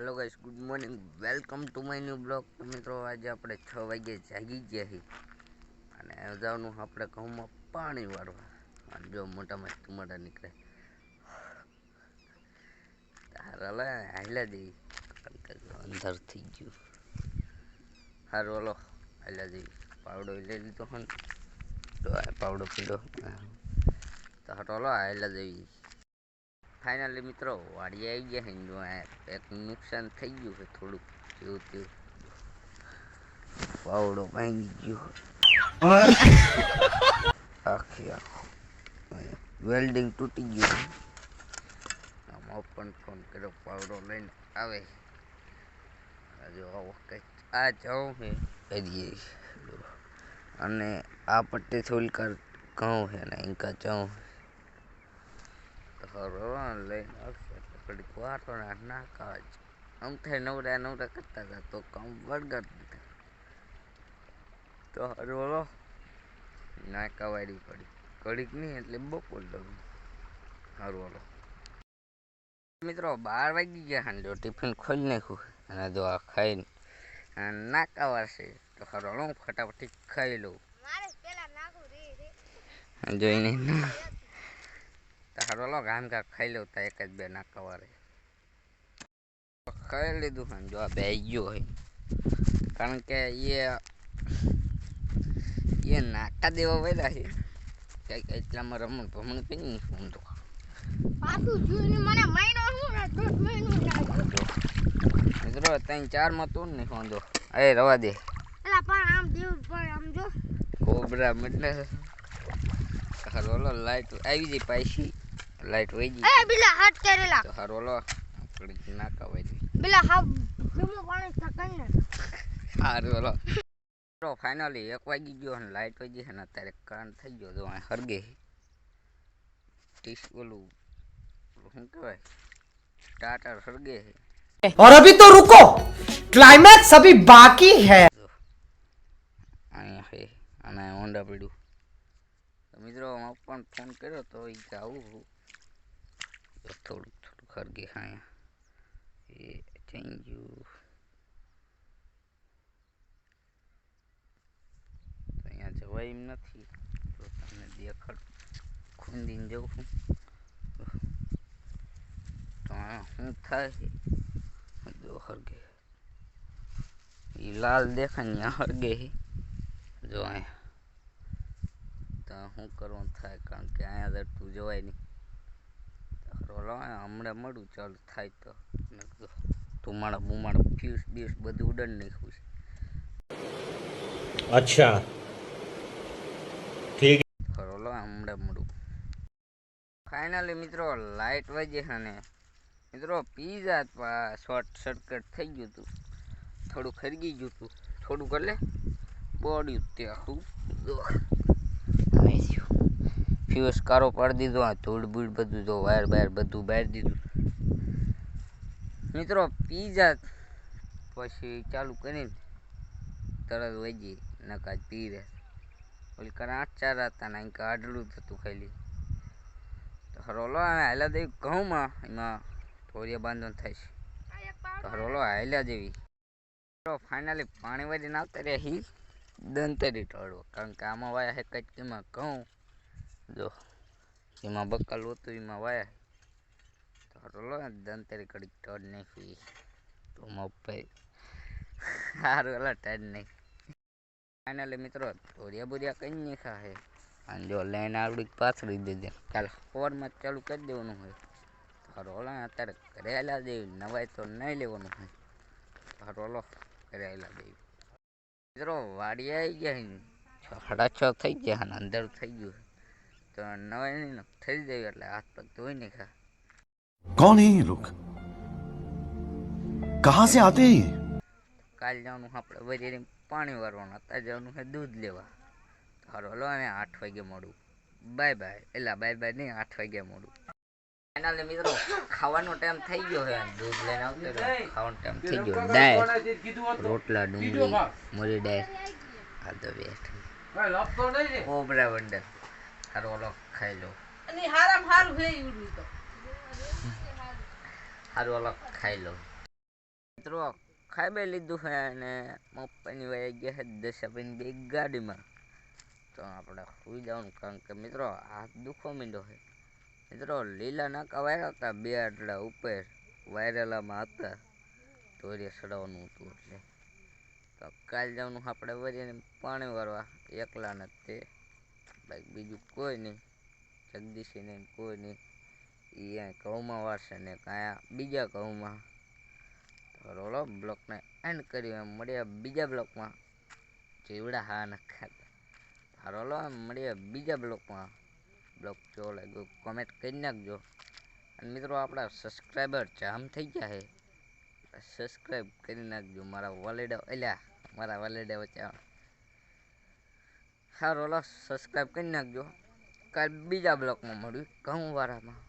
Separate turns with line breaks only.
Hello guys good morning welcome to my new blog મિત્રો, આજે આપણે છ વાગે જાગી ગયા છીએ. અને જવાનું આપણે ઘઉંમાં પાણી વાળવા. અને જો મોટામાં ટમાટા નીકળે. તારા લે, હાલ્યા જઈ અંધાર થઈ ગયું. સારું હલો. હાલ્યા જઈ પાવડો લઈ લીધો હન. તો પાવડો પીધો. તો હાટો હલો, હાલ્યા જઈ ફાઇનલી મિત્રો વાડી આવી ગયા હિન્દુ એક નુકસાન થઈ ગયું છે થોડુંક, જેવું તેવું. પાવડો ભાંગી ગયો. આખી આખો. વેલ્ડિંગ તૂટી ગયું આમાં પણ ફોન કર્યો પાવડો લઈને આવે આ જો આવો કંઈક આ જાઉં છે, કરીએ અને આ પટ્ટી થોડી કહું છે અને ઇનકા જાઉં હરવા લઈને આવશે. તો ઘડીક વાતો ના નાખા જ આમ થાય નવરા નવરા કરતા હતા તો કામ વળગાડ દીધા તો હરવલો નાકા વાળી પડી. કડીક નહીં એટલે બપોર લઉં. હરવલો મિત્રો બાર વાગી ગયા હાંડો ટિફિન ખોલી નાખ્યું અને જો આ ખાઈને નાકા વાળશે તો હરવલો હું ફટાફટી ખાઈ લઉં.
પેલા
જોઈને ના તારો લો ગામ કા ખાઈ લઉં તા એક જ બે ના વારે ખાઈ લીધું હોય જો બે ગયો હોય કારણ કે એ એ નાકા દેવા વેલા છે કંઈક એટલામાં રમણ ભમણ કઈ નહીં હું તો મિત્રો ત્રણ ચારમાં તો નહીં વાંધો એ રવા દે.
એલા પણ આમ દેવું આમ જો.
કોબરા એટલે હરોલો લાઈટ આવી જાય પાછી. લાઈટ વહી ગઈ
એ બિલા હાથ કરેલા
તો હરોલો થોડીક નાકા વહી
બિલા હાવ બીમો પાણી સકન ને
સારું હલો તો ફાઇનલી એક વાગી ગયો અને લાઇટ વહી છે ને અત્યારે કાન થઈ ગયો તો અહીં હરગે ટીસ ઓલું ઓલું શું કહેવાય સ્ટાર્ટર હરગે છે
और अभी तो रुको क्लाइमैक्स अभी बाकी है
અહીંયા છે અને અહીં હોન્ડા પીડ્યું તો મિત્રો હું પણ ફોન કર્યો તો એ કે આવું તો થોડુંક થોડુંક હરગે છે અહીંયા એ થઈ ગયું તો અહીંયા જવાય એમ નથી તો તમને દેખાડ ખૂંદીને જવું છું તો આ શું થાય છે જો હરગે એ લાલ દેખાય ને ત્યાં હરગે છે જો અહીંયા તો શું કરવાનું થાય કારણ કે અહીંયા દરતું જવાય નહીં તો હમણાં મળું ચાલ થાય તો. તું મારા ફ્યુસ ફ્યુઝ બધું ઉડન નાખ્યું છે.
અચ્છા. ઠીક.
લો હમણાં મળું ફાઇનલી મિત્રો લાઇટ વાગે છે ને. મિત્રો પીઝા શોર્ટ સર્કટ થઈ ગયું હતું. થોડું ખરગી ગયું હતું. થોડુંક એટલે બોડ્યું તે આખું ફ્યુઝ કારો પાડી દીધો, આ ધૂળ બૂળ બધું જો વાયર બાયર બધું બહાર દીધું. મિત્રો, પીઝા પછી ચાલુ કરીને તરત વજી નકા પી રહે ઓલી કરે આઠ ચાર હતા ને અહીં આડલું થતું ખાલી. તો હરોલો હાલ્યા દેવી ઘઉંમાં, એમાં થોડિયા બાંધવાનું થાય છે. તો હરોલો હાલ્યા દેવી. ફાઇનલી પાણી વાળીને આવતા રહ્યા હી દંતરી ટળવો કારણ કે આમાં વાયા હે કચકીમાં ઘઉં. જો, એમાં બક્કલ હતું, એમાં વાયા. તો હરોલો દંતરી કડીક ટડ નાખી. તો મપાઈ સારું ઓલા ટડ નહીં ફાઇનલી મિત્રો તોડિયા બોરિયા કઈ નહીં ખાહે અને જો, લાઈન આવડી પાછળી દીધી. કાલ ફોરમાં ચાલુ કરી દેવાનું હોય. તો રોલા અત્યારે કરેલા દેવી. નવાય તો નહીં લેવાનું હોય. તો રોલો કરેલા દેવી. મિત્રો, વાડી આવી ગયા સાડા છ થઈ ગયા અને અંદર થઈ ગયું તો નવાઈ થઈ જાય એટલે હાથ પગ ધોઈ
નાખા કોણ હે લોક કહા સે આતે
કાલ જવાનું આપણે વજેરી પાણી વારવાનું અત્યારે જવાનું છે દૂધ લેવા. હારો લો અને આઠ વાગે મોડું બાય બાય એલા બાય બાય નહીં આઠ વાગે મોડું મિત્રો ખાવાનો ટાઈમ થઈ ગયો છે. દૂધ લઈને આવતો ખાવાનો ટાઈમ થઈ ગયો. ડાય રોટલા ડુંગળી મોરી ડાય આ તો બેસ્ટ કોબરા વંડર. હારો હલો ખાઈ લો
અને હારામ હારું હે ઈવડું તો.
હારું હલો ખાઈ લો મિત્રો ખાઈ બે લીધું હે અને મપ્પાની વાય ગયા છે દશાભાઈની બે ગાડીમાં. તો આપણે સુઈ જવાનું કારણ કે મિત્રો હાથ દુખો મીંડો હે. મિત્રો લીલા નાકા વાયરા હતા બે આટલા ઉપર વાયરેલામાં હતા. ધોરીએ ચડાવવાનું હતું એટલે. તો કાલ જવાનું આપણે વરીને પાણી વાળવા એકલાને તે. બાઈક બીજું કોઈ નહીં. જગદીશી નહીં કોઈ નહીં. એ ઘઉંમાં વાળશે ને કાંઈ બીજા ઘઉંમાં. તો રોલો બ્લોકને એન્ડ કર્યું એમ. મળ્યા બીજા બ્લોકમાં. જીવડા હા નખાતા ખાતા. હારો એમ મળીએ બીજા બ્લોકમાં. બ્લોક જો લાગ્યો કોમેન્ટ કરી નાખજો. અને મિત્રો આપણા સબસ્ક્રાઈબર જામ થઈ ગયા છે. સબસ્ક્રાઈબ કરી નાખજો. મારા વલેડા એલ્યા મારા વલેડા વચ્ચે સારો લો સબસ્ક્રાઈબ કરી નાખજો. કાલ બીજા બ્લોકમાં મળ્યું ઘઉં વાળામાં